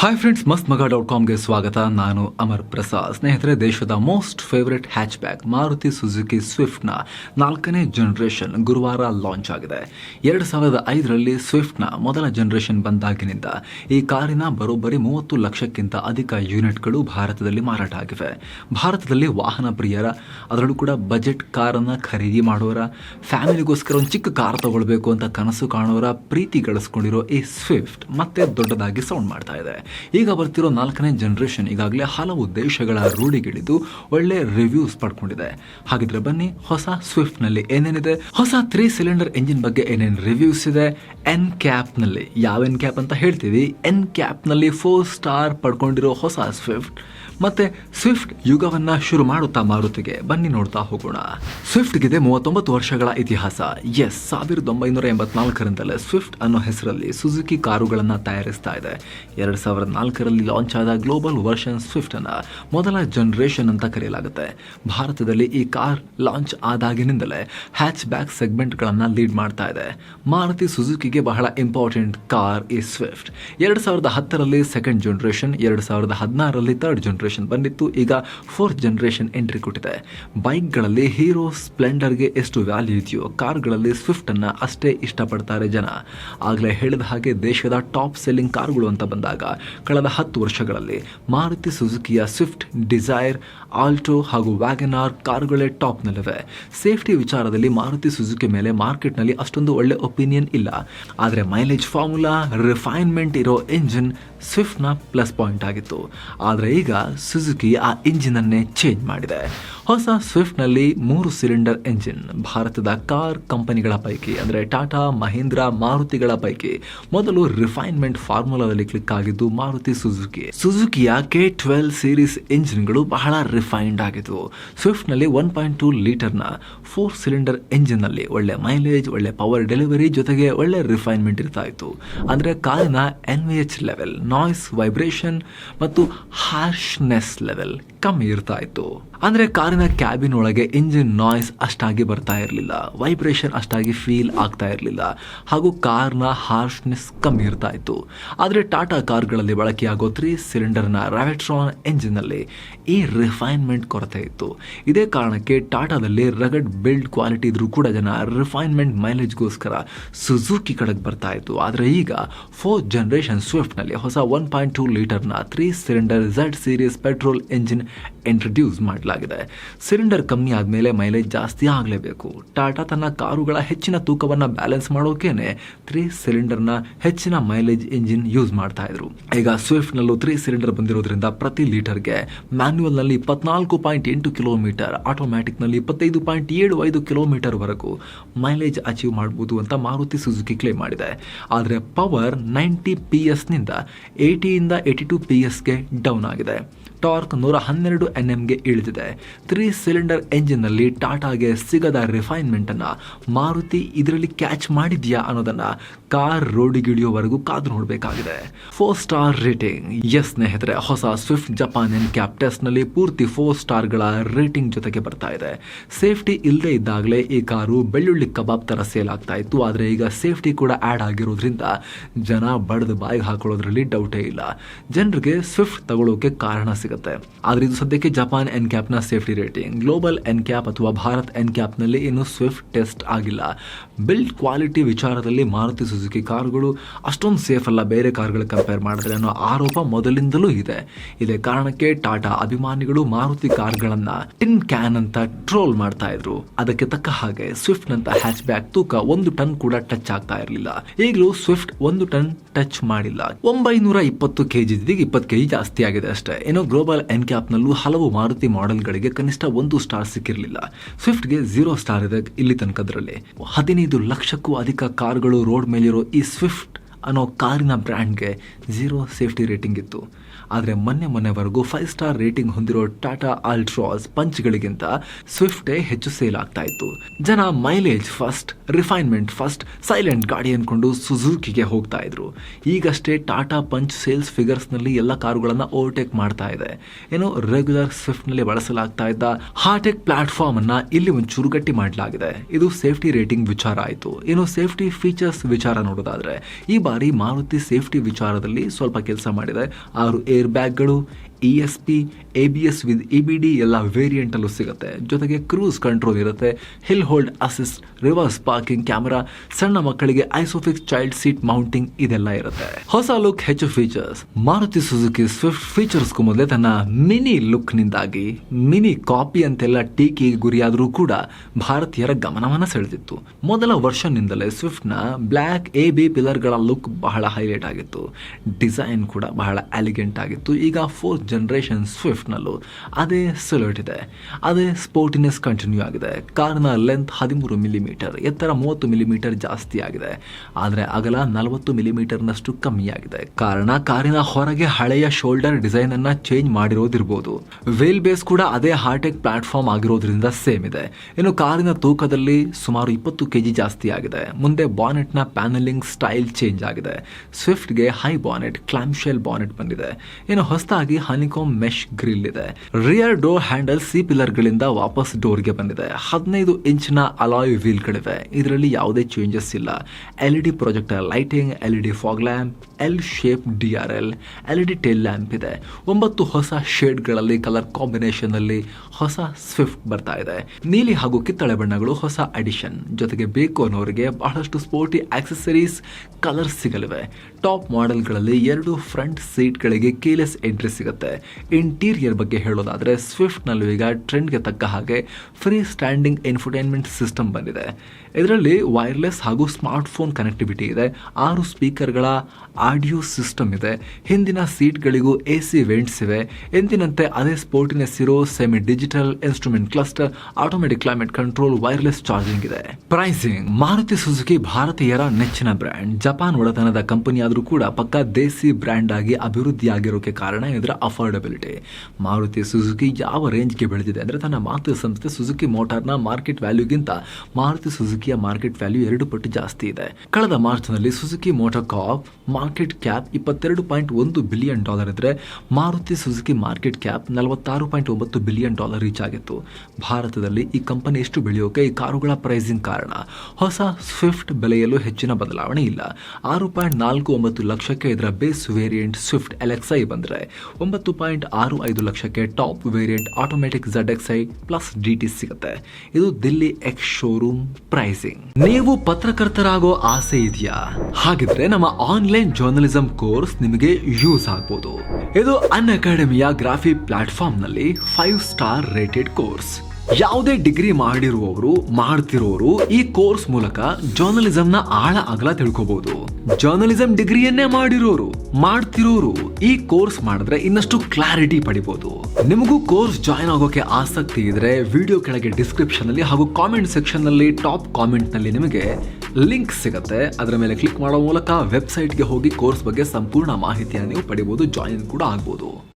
Hi friends ಮಸ್ತ್ ಮಗ dot ಕಾಮ್ಗೆ ಸ್ವಾಗತ. ನಾನು ಅಮರ್ ಪ್ರಸಾದ್. ಸ್ನೇಹಿತರೆ, ದೇಶದ most favourite hatchback Maruti Suzuki ಸ್ವಿಫ್ಟ್ನ ನಾಲ್ಕನೇ ಜನರೇಷನ್ ಗುರುವಾರ ಲಾಂಚ್ ಆಗಿದೆ. ಎರಡು ಸಾವಿರದ ಐದರಲ್ಲಿ ಸ್ವಿಫ್ಟ್ನ ಮೊದಲ ಜನರೇಷನ್ ಬಂದಾಗಿನಿಂದ ಈ ಕಾರಿನ ಬರೋಬ್ಬರಿ ಮೂವತ್ತು ಲಕ್ಷಕ್ಕಿಂತ ಅಧಿಕ ಯೂನಿಟ್ಗಳು ಭಾರತದಲ್ಲಿ ಮಾರಾಟ ಆಗಿವೆ. ಭಾರತದಲ್ಲಿ ವಾಹನ ಪ್ರಿಯರ, ಅದರಲ್ಲೂ ಕೂಡ ಬಜೆಟ್ ಕಾರನ್ನು ಖರೀದಿ ಮಾಡೋರ ಫ್ಯಾಮಿಲಿಗೋಸ್ಕರ ಒಂದು ಚಿಕ್ಕ ಕಾರ್ ತಗೊಳ್ಬೇಕು ಅಂತ ಕನಸು ಕಾಣೋರ ಪ್ರೀತಿ ಗಳಿಸ್ಕೊಂಡಿರೋ ಈ ಸ್ವಿಫ್ಟ್ ಮತ್ತೆ ದೊಡ್ಡದಾಗಿ ಸೌಂಡ್ ಮಾಡ್ತಾ ಇದೆ. ಈಗ ಬರ್ತಿರೋ ನಾಲ್ಕನೇ ಜನರೇಷನ್ ಈಗಾಗಲೇ ಹಲವು ದೇಶಗಳ ರೂಢಿಗಿಳಿದು ಒಳ್ಳೆ ರಿವ್ಯೂಸ್ ಪಡ್ಕೊಂಡಿದೆ. ಹಾಗಿದ್ರೆ ಬನ್ನಿ, ಹೊಸ ಸ್ವಿಫ್ಟ್ನಲ್ಲಿ ಏನೇನಿದೆ? ಹೊಸ ತ್ರೀ ಸಿಲಿಂಡರ್ ಎಂಜಿನ್ ಬಗ್ಗೆ ಏನೇನು ರಿವ್ಯೂಸ್ ಇದೆ? ಎನ್ ಕ್ಯಾಪ್ನಲ್ಲಿ. ಯಾವ ಎನ್ ಕ್ಯಾಪ್ ಅಂತ ಹೇಳ್ತೀವಿ? ಎನ್ ಕ್ಯಾಪ್ನಲ್ಲಿ ಫೋರ್ ಸ್ಟಾರ್ ಪಡ್ಕೊಂಡಿರೋ ಹೊಸ ಸ್ವಿಫ್ಟ್ ಮತ್ತೆ ಸ್ವಿಫ್ಟ್ ಯುಗವನ್ನ ಶುರು ಮಾಡುತ್ತಾ ಮಾರುತಿಗೆ ಬನ್ನಿ ನೋಡ್ತಾ ಹೋಗೋಣ. ಸ್ವಿಫ್ಟ್ಗಿದೆ ಮೂವತ್ತೊಂಬತ್ತು ವರ್ಷಗಳ ಇತಿಹಾಸ. ಎಸ್ ಸಾವಿರದ ಒಂಬೈನೂರ ಎಂಬತ್ನಾಲ್ಕರಿಂದಲೇ ಸ್ವಿಫ್ಟ್ ಅನ್ನೋ ಹೆಸರಲ್ಲಿ ಸುಜುಕಿ ಕಾರುಗಳನ್ನ ತಯಾರಿಸ್ತಾ ಇದೆ. ಎರಡ್ ಸಾವಿರದ ನಾಲ್ಕರಲ್ಲಿ ಲಾಂಚ್ ಆದ ಗ್ಲೋಬಲ್ ವರ್ಷನ್ ಸ್ವಿಫ್ಟ್ ಅನ್ನ ಮೊದಲ ಜನರೇಷನ್ ಅಂತ ಕರೆಯಲಾಗುತ್ತೆ. ಭಾರತದಲ್ಲಿ ಈ ಕಾರ್ ಲಾಂಚ್ ಆದಾಗಿನಿಂದಲೇ ಹ್ಯಾಚ್ ಬ್ಯಾಕ್ ಸೆಗ್ಮೆಂಟ್ಗಳನ್ನ ಲೀಡ್ ಮಾಡ್ತಾ ಇದೆ. ಮಾರುತಿ ಸುಜುಕಿಗೆ ಬಹಳ ಇಂಪಾರ್ಟೆಂಟ್ ಕಾರ್ ಈ ಸ್ವಿಫ್ಟ್ ಎರಡ್ ಸಾವಿರದ ಹತ್ತರಲ್ಲಿ ಸೆಕೆಂಡ್ ಜನರೇಷನ್ ಎರಡ್ ಸಾವಿರದ ಹದಿನಾರರಲ್ಲಿ ಥರ್ಡ್ ಜನರೇಷನ್ ಬಂದಿತ್ತು, ಈಗ ಫೋರ್ತ್ ಜನರೇಷನ್ ಎಂಟ್ರಿ ಕೊಟ್ಟಿದೆ. ಬೈಕ್ಗಳಲ್ಲಿ ಹೀರೋ ಸ್ಪ್ಲೆಂಡರ್ಗೆ ಎಷ್ಟು ವ್ಯಾಲ್ಯೂ ಇದೆಯೋ, ಕಾರ್ಗಳಲ್ಲಿ ಸ್ವಿಫ್ಟ್ ಅನ್ನ ಅಷ್ಟೇ ಇಷ್ಟಪಡ್ತಾರೆ ಜನ. ಆಗಲೇ ಹೇಳಿದ ಹಾಗೆ ದೇಶದ ಟಾಪ್ ಸೆಲ್ಲಿಂಗ್ ಕಾರ್ಗಳು ಅಂತ ಬಂದಾಗ, ಕಳೆದ ಹತ್ತು ವರ್ಷಗಳಲ್ಲಿ ಮಾರುತಿ ಸುಜುಕಿಯ ಸ್ವಿಫ್ಟ್ ಡಿಸೈರ್ ಆಲ್ಟೋ ಹಾಗೂ ವ್ಯಾಗನಾರ್ ಕಾರುಗಳೇ ಟಾಪ್ನಲ್ಲಿವೆ ಸೇಫ್ಟಿ ವಿಚಾರದಲ್ಲಿ ಮಾರುತಿ ಸುಜುಕಿ ಮೇಲೆ ಮಾರ್ಕೆಟ್ನಲ್ಲಿ ಅಷ್ಟೊಂದು ಒಳ್ಳೆ ಒಪಿನಿಯನ್ ಇಲ್ಲ. ಆದರೆ ಮೈಲೇಜ್ ಫಾರ್ಮುಲಾ ರಿಫೈನ್ಮೆಂಟ್ ಇರೋ ಇಂಜಿನ್ ಸ್ವಿಫ್ಟ್ನ ಪ್ಲಸ್ ಪಾಯಿಂಟ್ ಆಗಿತ್ತು. ಆದರೆ ಈಗ ಸುಜುಕಿ ಆ ಇಂಜಿನನ್ನೇ ಚೇಂಜ್ ಮಾಡಿದೆ. ಹೊಸ ಸ್ವಿಫ್ಟ್ನಲ್ಲಿ ಮೂರು ಸಿಲಿಂಡರ್ ಎಂಜಿನ್ ಭಾರತದ ಕಾರ್ ಕಂಪನಿಗಳ ಪೈಕಿ, ಅಂದರೆ ಟಾಟಾ ಮಹೀಂದ್ರಾ ಮಾರುತಿಗಳ ಪೈಕಿ ಮೊದಲು ರಿಫೈನ್ಮೆಂಟ್ ಫಾರ್ಮುಲಾದಲ್ಲಿ ಕ್ಲಿಕ್ ಆಗಿದ್ದು ಮಾರುತಿ ಸುಜುಕಿ ಸುಜುಕಿಯ ಕೆ ಟ್ವೆಲ್ ಸೀರೀಸ್ ಇಂಜಿನ್ಗಳು ಬಹಳ ರಿಫೈನ್ಡ್ ಆಗಿದ್ವು. ಸ್ವಿಫ್ಟ್ನಲ್ಲಿ ಒನ್ ಪಾಯಿಂಟ್ ಟೂ ಲೀಟರ್ನ ಫೋರ್ ಸಿಲಿಂಡರ್ ಎಂಜಿನ್ನಲ್ಲಿ ಒಳ್ಳೆ ಮೈಲೇಜ್ ಒಳ್ಳೆ ಪವರ್ ಡೆಲಿವರಿ ಜೊತೆಗೆ ಒಳ್ಳೆ ರಿಫೈನ್ಮೆಂಟ್ ಇರ್ತಾ ಇತ್ತು. ಅಂದರೆ ಕಾರಿನ N V H level noise vibration ಮತ್ತು ಹಾರ್ಶ್ನೆಸ್ ಲೆವೆಲ್ ಕಮ್ಮಿ ಇರ್ತಾ ಇತ್ತು ಅಂದ್ರೆ ಕಾರಿನ ಕ್ಯಾಬಿನ್ ಒಳಗೆ ಇಂಜಿನ್ ನಾಯ್ಸ್ ಅಷ್ಟಾಗಿ ಬರ್ತಾ ಇರಲಿಲ್ಲ. ವೈಬ್ರೇಷನ್ ಅಷ್ಟಾಗಿ ಫೀಲ್ ಆಗ್ತಾ ಇರಲಿಲ್ಲ. ಹಾಗೂ ಕಾರ್ನ ಹಾರ್ಶ್ನೆಸ್ ಕಮ್ಮಿ ಇರ್ತಾ ಇತ್ತು. ಆದರೆ ಟಾಟಾ ಕಾರ್ಗಳಲ್ಲಿ ಬಳಕೆಯಾಗೋ ತ್ರೀ ಸಿಲಿಂಡರ್ನ ರಾವೆಟ್ರಾನ್ ಎಂಜಿನ್ನಲ್ಲಿ ಈ ರಿಫೈನ್ಮೆಂಟ್ ಕೊರತೆ ಇತ್ತು. ಇದೇ ಕಾರಣಕ್ಕೆ ಟಾಟಾದಲ್ಲಿ ರಗಡ್ ಬಿಲ್ಡ್ ಕ್ವಾಲಿಟಿ ಇದ್ರೂ ಕೂಡ ಜನ ರಿಫೈನ್ಮೆಂಟ್ ಮೈಲೇಜ್ಗೋಸ್ಕರ ಸುಜುಕಿ ಕಡೆಗೆ ಬರ್ತಾ ಇತ್ತು. ಆದರೆ ಈಗ ಫೋರ್ತ್ ಜನರೇಷನ್ ಸ್ವಿಫ್ಟ್ನಲ್ಲಿ ಹೊಸ one point two ಲೀಟರ್ನ three cylinder Z series petrol engine introduce ಮಾಡಲಾಗಿದೆ ಸಿಲಿಂಡರ್ ಕಮ್ಮಿ ಆದಮೇಲೆ ಮೈಲೇಜ್ ಜಾಸ್ತಿ ಆಗಲೇಬೇಕು. ಟಾಟಾ ತನ್ನ ಕಾರುಗಳ ಹೆಚ್ಚಿನ ತೂಕವನ್ನು ಬ್ಯಾಲೆನ್ಸ್ ಮಾಡೋಕೇನೆ ತ್ರೀ ಸಿಲಿಂಡರ್ನ ಹೆಚ್ಚಿನ ಮೈಲೇಜ್ ಇಂಜಿನ್ ಯೂಸ್ ಮಾಡ್ತಾ ಇದ್ರು. ಈಗ ಸ್ವಿಫ್ಟ್ನಲ್ಲೂ ತ್ರೀ ಸಿಲಿಂಡರ್ ಬಂದಿರೋದ್ರಿಂದ ಪ್ರತಿ ಲೀಟರ್ಗೆ ಮ್ಯಾನ್ಯುವಲ್ನಲ್ಲಿ ಇಪ್ಪತ್ನಾಲ್ಕು ಪಾಯಿಂಟ್ ಎಂಟು ಕಿಲೋಮೀಟರ್, ಆಟೋಮ್ಯಾಟಿಕ್ನಲ್ಲಿ ಇಪ್ಪತ್ತೈದು ಪಾಯಿಂಟ್ ಏಳು ಐದು ಕಿಲೋಮೀಟರ್ವರೆಗೂ ಮೈಲೇಜ್ ಅಚೀವ್ ಮಾಡ್ಬೋದು ಅಂತ ಮಾರುತಿ ಸುಜುಕಿ ಕ್ಲೇಮ್ ಮಾಡಿದೆ. ಆದರೆ ಪವರ್ ನೈಂಟಿ ಪಿ ಎಸ್ನಿಂದ ಏಯ್ಟಿಯಿಂದ ಏಯ್ಟಿ ಟು ಪಿ ಎಸ್ಗೆ ಡೌನ್ ಆಗಿದೆ. ಟಾರ್ಕ್ ನೂರ ಹನ್ನೆರಡು ಎನ್ ಎಂಗೆ ಇಳಿದಿದೆ. ತ್ರೀ ಸಿಲಿಂಡರ್ ಎಂಜಿನ್ನಲ್ಲಿ ಟಾಟಾಗೆ ಸಿಗದ ರಿಫೈನ್ಮೆಂಟನ್ನು ಮಾರುತಿ ಇದರಲ್ಲಿ ಕ್ಯಾಚ್ ಮಾಡಿದ್ಯಾ ಅನ್ನೋದನ್ನು ಕಾರ್ ರೋಡಿಗಿಳಿಯೋವರೆಗೂ ಕಾದು ನೋಡಬೇಕಾಗಿದೆ. ಫೋರ್ ಸ್ಟಾರ್ ರೇಟಿಂಗ್ ಎಸ್ ಸ್ನೇಹಿತರೆ, ಹೊಸ ಸ್ವಿಫ್ಟ್ ಜಪಾನ್ ಎನ್ ಕ್ಯಾಪ್ ಟೆಸ್ಟ್ನಲ್ಲಿ ಪೂರ್ತಿ ಫೋರ್ ಸ್ಟಾರ್ಗಳ ರೇಟಿಂಗ್ ಜೊತೆಗೆ ಬರ್ತಾ ಇದೆ. ಸೇಫ್ಟಿ ಇಲ್ಲದೆ ಇದ್ದಾಗಲೇ ಈ ಕಾರು ಬೆಳ್ಳುಳ್ಳಿ ಕಬಾಬ್ ಥರ ಸೇಲ್ ಆಗ್ತಾ ಇತ್ತು. ಆದರೆ ಈಗ ಸೇಫ್ಟಿ ಕೂಡ ಆ್ಯಡ್ ಆಗಿರೋದ್ರಿಂದ ಜನ ಬಡ್ದು ಬಾಯಿಗೆ ಹಾಕೊಳ್ಳೋದ್ರಲ್ಲಿ ಡೌಟೇ ಇಲ್ಲ. ಜನರಿಗೆ ಸ್ವಿಫ್ಟ್ ತಗೊಳ್ಳೋಕೆ ಕಾರಣ ಆದರೆ ಇದು ಸದ್ಯಕ್ಕೆ ಜಪಾನ್ ಎನ್ ಕ್ಯಾಪ್ನ safety rating. Global NCAP ಅಥವಾ ಭಾರತ್ ಎನ್ ಕ್ಯಾಪ್ನಲ್ಲಿ ಇನ್ನು ಸ್ವಿಫ್ಟ್ ಟೆಸ್ಟ್ ಆಗಿಲ್ಲ. ಬಿಲ್ಡ್ ಕ್ವಾಲಿಟಿ ವಿಚಾರದಲ್ಲಿ ಮಾರುತಿ ಸುಜುಕಿ ಕಾರುಗಳು ಅಷ್ಟೊಂದು ಸೇಫ್ ಅಲ್ಲ, ಬೇರೆ ಕಾರ್ಗಳು ಕಂಪೇರ್ ಮಾಡಿದ್ರೆ ಅನ್ನೋ ಆರೋಪ ಮೊದಲಿಂದಲೂ ಇದೆ. ಇದೇ ಕಾರಣಕ್ಕೆ ಟಾಟಾ ಅಭಿಮಾನಿಗಳು ಮಾರುತಿ ಕಾರ್ಗಳನ್ನ ಟಿನ್ ಕ್ಯಾನ್ ಅಂತ ಟ್ರೋಲ್ ಮಾಡ್ತಾ ಇದ್ರು. ಅದಕ್ಕೆ ತಕ್ಕ ಹಾಗೆ ಸ್ವಿಫ್ಟ್ ನಂತ ಹ್ಯಾಚ್ ಬ್ಯಾಕ್ ತೂಕ ಒಂದು ಟನ್ ಕೂಡ ಟಚ್ ಆಗ್ತಾ ಇರಲಿಲ್ಲ. ಈಗಲೂ ಸ್ವಿಫ್ಟ್ ಒಂದು ಟನ್ ಟಚ್ ಮಾಡಿಲ್ಲ. ಒಂಬೈನೂರ ಇಪ್ಪತ್ತು ಕೆಜಿ ಜೊತೆಗೆ ಇಪ್ಪತ್ತು ಕೆಜಿ ಜಾಸ್ತಿ ಆಗಿದೆ ಅಷ್ಟೇ. ಏನೋ ಗ್ಲೋಬಲ್ ಎನ್ ಕ್ಯಾಪ್ನಲ್ಲೂ ಹಲವು ಮಾರುತಿ ಮಾಡೆಲ್ಗಳಿಗೆ ಕನಿಷ್ಠ ಒಂದು ಸ್ಟಾರ್ ಸಿಕ್ಕಿರಲಿಲ್ಲ. ಸ್ವಿಫ್ಟ್ಗೆ ಜೀರೋ ಸ್ಟಾರ್ ಇದೆ ಇಲ್ಲಿ ತನಕದ್ರಲ್ಲಿ ಹದಿನೈದು ಲಕ್ಷಕ್ಕೂ ಅಧಿಕ ಕಾರ್ಗಳು ರೋಡ್ ಮೇಲಿರೋ ಈ ಸ್ವಿಫ್ಟ್ ಅನ್ನೋ ಕಾರಿನ ಬ್ರ್ಯಾಂಡ್ಗೆ ಝೀರೋ ಸೇಫ್ಟಿ ರೇಟಿಂಗ್ ಇತ್ತು. ಆದರೆ ಮೊನ್ನೆ ಮೊನ್ನೆವರೆಗೂ ಫೈವ್ ಸ್ಟಾರ್ ರೇಟಿಂಗ್ ಹೊಂದಿರೋ ಟಾಟಾ ಅಲ್ಟ್ರಾಸ್ ಪಂಚ್ಗಳಿಗಿಂತ ಸ್ವಿಫ್ಟೇ ಹೆಚ್ಚು ಸೇಲ್ ಆಗ್ತಾ ಇತ್ತು. ಜನ mileage first refinement first silent ಗಾಡಿ ಅನ್ಕೊಂಡು ಸುಜುಕಿಗೆ ಹೋಗ್ತಾ ಇದ್ರು. ಈಗಷ್ಟೇ ಟಾಟಾ ಪಂಚ್ ಸೇಲ್ಸ್ ಫಿಗರ್ಸ್ನಲ್ಲಿ ಎಲ್ಲ ಕಾರುಗಳನ್ನು ಓವರ್ಟೇಕ್ ಮಾಡ್ತಾ ಇದೆ. ಏನು ರೆಗ್ಯುಲರ್ ಸ್ವಿಫ್ಟ್ನಲ್ಲಿ ಬಳಸಲಾಗ್ತಾ ಇದ್ದ ಹಾರ್ಟೆಕ್ ಪ್ಲಾಟ್ಫಾರ್ಮ್ ಅನ್ನ ಇಲ್ಲಿ ಒಂದು ಚುರುಗಟ್ಟಿ ಮಾಡಲಾಗಿದೆ. ಇದು ಸೇಫ್ಟಿ ರೇಟಿಂಗ್ ವಿಚಾರ ಆಯಿತು. ಏನು ಸೇಫ್ಟಿ ಫೀಚರ್ಸ್ ವಿಚಾರ ನೋಡೋದಾದ್ರೆ, ಈ ಬಾರಿ ಮಾರುತಿ ಸೇಫ್ಟಿ ವಿಚಾರದಲ್ಲಿ ಸ್ವಲ್ಪ ಕೆಲಸ ಮಾಡಿದೆ ಆರು air ಬ್ಯಾಗ್ಗಳು E S P A B S with E B D ಎಲ್ಲ ವೇರಿಯಂಟಲ್ಲೂ ಸಿಗುತ್ತೆ. ಜೊತೆಗೆ ಕ್ರೂಸ್ ಕಂಟ್ರೋಲ್ ಇರುತ್ತೆ. Hill hold assist reverse parking camera ಸಣ್ಣ ಮಕ್ಕಳಿಗೆ ಐಸೋಫಿಕ್ಸ್ ಚೈಲ್ಡ್ ಸೀಟ್ ಮೌಂಟಿಂಗ್ ಇದೆಲ್ಲ ಇರುತ್ತೆ. ಹೊಸ ಲುಕ್ ಹೆಚ್ಚು ಫೀಚರ್ಸ್ ಮಾರುತಿ ಸುಜುಕಿ ಸ್ವಿಫ್ಟ್ ಫೀಚರ್ಸ್ಗೂ ಮೊದಲೇ ತನ್ನ ಮಿನಿ ಲುಕ್ನಿಂದಾಗಿ ಮಿನಿ ಕಾಪಿ ಅಂತೆಲ್ಲ ಟೀಕೆಗೆ ಗುರಿಯಾದರೂ ಕೂಡ ಭಾರತೀಯರ ಗಮನವನ್ನು ಸೆಳೆದಿತ್ತು. ಮೊದಲ ವರ್ಷನಿಂದಲೇ ಸ್ವಿಫ್ಟ್ನ ಬ್ಲ್ಯಾಕ್ ಎ ಬಿ ಪಿಲ್ಲರ್ಗಳ ಲುಕ್ ಬಹಳ ಹೈಲೈಟ್ ಆಗಿತ್ತು. ಡಿಸೈನ್ ಕೂಡ ಬಹಳ ಎಲಿಗೆಂಟ್ ಆಗಿತ್ತು. ಈಗ ಫೋರ್ತ್ ಜನರೇಷನ್ ಸ್ವಿಫ್ಟ್ನಲ್ಲೂ ಅದೇ ಸಿಲೋಟ್ ಇದೆ. ಅದೇ ಸ್ಪೋರ್ಟಿನೆಸ್ ಕಂಟಿನ್ಯೂ ಆಗಿದೆ. ಕಾರ್ನ ಲೆಂತ್ ಹದಿಮೂರು ಮಿಲಿಮೀಟರ್ ಎತ್ತರ ಮೂವತ್ತು ಮಿಲಿಮೀಟರ್ ಜಾಸ್ತಿ ಆಗಿದೆ. ಆದರೆ ಅಗಲ ನಲವತ್ತು ಮಿಲಿಮೀಟರ್ನಷ್ಟು ಕಮ್ಮಿಯಾಗಿದೆ ಕಾರಣ ಕಾರಿನ ಹೊರಗೆ ಹಳೆಯ ಶೋಲ್ಡರ್ ಡಿಸೈನ್ ಅನ್ನ ಚೇಂಜ್ ಮಾಡಿರೋದಿರ್ಬೋದು. ವೇಲ್ ಬೇಸ್ ಕೂಡ ಅದೇ ಹಾರ್ಟೆಕ್ ಪ್ಲಾಟ್ಫಾರ್ಮ್ ಆಗಿರೋದ್ರಿಂದ ಸೇಮ್ ಇದೆ. ಇನ್ನು ಕಾರಿನ ತೂಕದಲ್ಲಿ ಸುಮಾರು ಇಪ್ಪತ್ತು ಕೆಜಿ ಜಾಸ್ತಿ ಆಗಿದೆ. ಮುಂದೆ ಬಾನೆಟ್ನ ಪ್ಯಾನಲಿಂಗ್ ಸ್ಟೈಲ್ ಚೇಂಜ್ ಆಗಿದೆ. ಸ್ವಿಫ್ಟ್ಗೆ ಹೈ ಬಾನೆಟ್ ಕ್ಲಾಮ್ಶೆಲ್ ಬಾನೆಟ್ ಬಂದಿದೆ. ಇನ್ನು ಹೊಸದಾಗಿ ಹನಿಕಾಮ್ ಮೆಶ್ ಗ್ರಿಲ್ ಇದೆ. Rear door handle C pillar ಗಳಿಂದ ವಾಪಸ್ ಡೋರ್ಗೆ ಬಂದಿದೆ. ಹದಿನೈದು ಇಂಚ್ನ ಅಲಾಯ್ ವೀಲ್ಗಳಿವೆ ಇದರಲ್ಲಿ ಯಾವುದೇ ಚೇಂಜಸ್ ಇಲ್ಲ. L E D projector lighting L E D fog lamp L shape D R L L E D tail lamp ಇದೆ. ಒಂಬತ್ತು ಹೊಸ ಶೇಡ್ಗಳಲ್ಲಿ ಕಲರ್ ಕಾಂಬಿನೇಷನ್ ಅಲ್ಲಿ ಹೊಸ ಸ್ವಿಫ್ಟ್ ಬರ್ತಾ ಇದೆ. ನೀಲಿ ಹಾಗೂ ಕಿತ್ತಳೆ ಬಣ್ಣಗಳು ಹೊಸ ಅಡಿಷನ್ ಜೊತೆಗೆ ಬೇಕು ಅನ್ನೋರಿಗೆ ಬಹಳಷ್ಟು ಸ್ಪೋರ್ಟಿ ಆಕ್ಸೆಸರೀಸ್ ಕಲರ್ ಸಿಗಲಿವೆ. ಟಾಪ್ ಮಾಡೆಲ್ಗಳಲ್ಲಿ ಎರಡು ಫ್ರಂಟ್ ಸೀಟ್ಗಳಿಗೆ ಕೀಲೆಸ್ ಎಂಟ್ರಿ ಸಿಗುತ್ತೆ. ಇಂಟೀರಿಯರ್ ಬಗ್ಗೆ ಹೇಳೋದಾದ್ರೆ ಸ್ವಿಫ್ಟ್ನಲ್ಲೂ ಈಗ ಟ್ರೆಂಡ್ಗೆ ತಕ್ಕ ಹಾಗೆ ಫ್ರೀ ಸ್ಟ್ಯಾಂಡಿಂಗ್ ಇನ್ಫರ್ಟೈನ್ಮೆಂಟ್ ಸಿಸ್ಟಮ್ ಬಂದಿದೆ. ಇದರಲ್ಲಿ ವೈರ್ಲೆಸ್ ಹಾಗೂ ಸ್ಮಾರ್ಟ್ ಫೋನ್ ಕನೆಕ್ಟಿವಿಟಿ ಇದೆ. ಆರು ಸ್ಪೀಕರ್ಗಳ ಆಡಿಯೋ ಸಿಸ್ಟಮ್ ಇದೆ. ಹಿಂದಿನ ಸೀಟ್ಗಳಿಗೂ ಎ ಸಿ ವೆಂಟ್ಸ್ ಇವೆ. ಎಂದಿನಂತೆ ಅದೇ ಸ್ಪೋರ್ಟಿನೆಸ್ ಇರೋ semi digital instrument cluster, automatic climate control wireless charging ಇದೆ. ಪ್ರೈಸಿಂಗ್ ಮಾರುತಿ ಸುಜುಕಿ ಭಾರತೀಯರ ನೆಚ್ಚಿನ ಬ್ರ್ಯಾಂಡ್. ಜಪಾನ್ ಒಡೆತನದ ಕಂಪನಿ ಆದರೂ ಕೂಡ ಪಕ್ಕ ದೇಸಿ ಬ್ರ್ಯಾಂಡ್ ಆಗಿ ಅಭಿವೃದ್ಧಿಯಾಗಿರೋಕೆ ಕಾರಣ ಇದರ ಅಫೋರ್ಡಬಿಲಿಟಿ. ಮಾರುತಿ ಸುಜುಕಿ ಯಾವ ರೇಂಜ್ಗೆ ಬೆಳೆದಿದೆ ಅಂದರೆ ತನ್ನ ಮಾತೃ ಸಂಸ್ಥೆ ಸುಜುಕಿ ಮೋಟಾರ್ನ ಮಾರ್ಕೆಟ್ ವ್ಯಾಲ್ಯೂಗಿಂತ ಮಾರುತಿ ಸುಜುಕಿಯ ಮಾರ್ಕೆಟ್ ವ್ಯಾಲ್ಯೂ ಎರಡು ಪಟ್ಟು ಜಾಸ್ತಿ ಇದೆ. ಕಳೆದ ಮಾರ್ಚ್ನಲ್ಲಿ Suzuki motor corp market cap ಇಪ್ಪತ್ತೆರಡು ಪಾಯಿಂಟ್ ಒಂದು ಬಿಲಿಯನ್ ಡಾಲರ್ ಇದ್ರೆ ಮಾರುತಿ ಸುಜುಕಿ ಮಾರ್ಕೆಟ್ ಕ್ಯಾಪ್ ನಲವತ್ತಾರು ಪಾಯಿಂಟ್ ಒಂಬತ್ತು ಬಿಲಿಯನ್ ಡಾಲರ್ ರೀಚ್ ಆಗಿತ್ತು. ಭಾರತದಲ್ಲಿ ಈ ಕಂಪನಿ ಎಷ್ಟು ಬೆಳೆಯೋಕೆ ಈ ಕಾರುಗಳ ಪ್ರೈಸಿಂಗ್ ಕಾರಣ? ಹೊಸ ಸ್ವಿಫ್ಟ್ ಬೆಲೆಯಲ್ಲೂ ಹೆಚ್ಚಿನ ಬದಲಾವಣೆ ಇಲ್ಲ. ಆರು ಪಾಯಿಂಟ್ ನಾಲ್ಕು ಒಂಬತ್ತು ಲಕ್ಷಕ್ಕೆ ಇದರ ಬೇಸ್ ವೇರಿಯಂಟ್ ಸ್ವಿಫ್ಟ್ ಎಲೆಕ್ಸೈ ಬಂದರೆ ಒಂಬತ್ತು ಪಾಯಿಂಟ್ ಆರು ಐದು ಲಕ್ಷಕ್ಕೆ top variant automatic ZXi plus D T ಸಿಗುತ್ತೆ. ಇದು ದಿಲ್ಲಿ ಎಕ್ಸ್ ಶೋರೂಮ್ ಪ್ರೈಸಿಂಗ್ ನೀವು ಪತ್ರಕರ್ತರಾಗೋ ಆಸೆ ಇದೆಯಾ? ಹಾಗಿದ್ರೆ ನಮ್ಮ ಆನ್ಲೈನ್ ಜರ್ನಲಿಸಂ ಕೋರ್ಸ್ ನಿಮಗೆ ಯೂಸ್ ಆಗ್ಬೋದು. ಇದು ಅನ್ ಅಕಾಡೆಮಿಯ ಗ್ರಾಫಿ ಪ್ಲಾಟ್ಫಾರ್ಮ್ನಲ್ಲಿ ಫೈವ್ ಸ್ಟಾರ್ ರೇಟೆಡ್ ಕೋರ್ಸ್ ಯಾವುದೇ ಡಿಗ್ರಿ ಮಾಡಿರುವವರು, ಮಾಡ್ತಿರೋರು ಈ ಕೋರ್ಸ್ ಮೂಲಕ ಜರ್ನಲಿಸಂ ನ ಆಳ ಅಗಲ ತಿಳ್ಕೋಬಹುದು ಜರ್ನಲಿಸಂ ಡಿಗ್ರಿಯನ್ನೇ ಮಾಡಿರೋರು, ಮಾಡ್ತಿರೋರು ಈ ಕೋರ್ಸ್ ಮಾಡಿದ್ರೆ ಇನ್ನಷ್ಟು ಕ್ಲಾರಿಟಿ ಪಡಿಬಹುದು ನಿಮಗೂ ಕೋರ್ಸ್ ಜಾಯ್ನ್ ಆಗೋಕೆ ಆಸಕ್ತಿ ಇದ್ರೆ ವಿಡಿಯೋ ಕೆಳಗೆ ಡಿಸ್ಕ್ರಿಪ್ಷನ್ ಅಲ್ಲಿ ಹಾಗೂ ಕಾಮೆಂಟ್ ಸೆಕ್ಷನ್ನಲ್ಲಿ ಟಾಪ್ ಕಾಮೆಂಟ್ನಲ್ಲಿ ನಿಮಗೆ ಲಿಂಕ್ ಸಿಗುತ್ತೆ. ಅದರ ಮೇಲೆ ಕ್ಲಿಕ್ ಮಾಡೋ ಮೂಲಕ ವೆಬ್ಸೈಟ್ಗೆ ಹೋಗಿ ಕೋರ್ಸ್ ಬಗ್ಗೆ ಸಂಪೂರ್ಣ ಮಾಹಿತಿಯನ್ನು ನೀವು ಪಡಿಬೋದು ಜಾಯಿನ್ ಕೂಡ ಆಗ್ಬೋದು.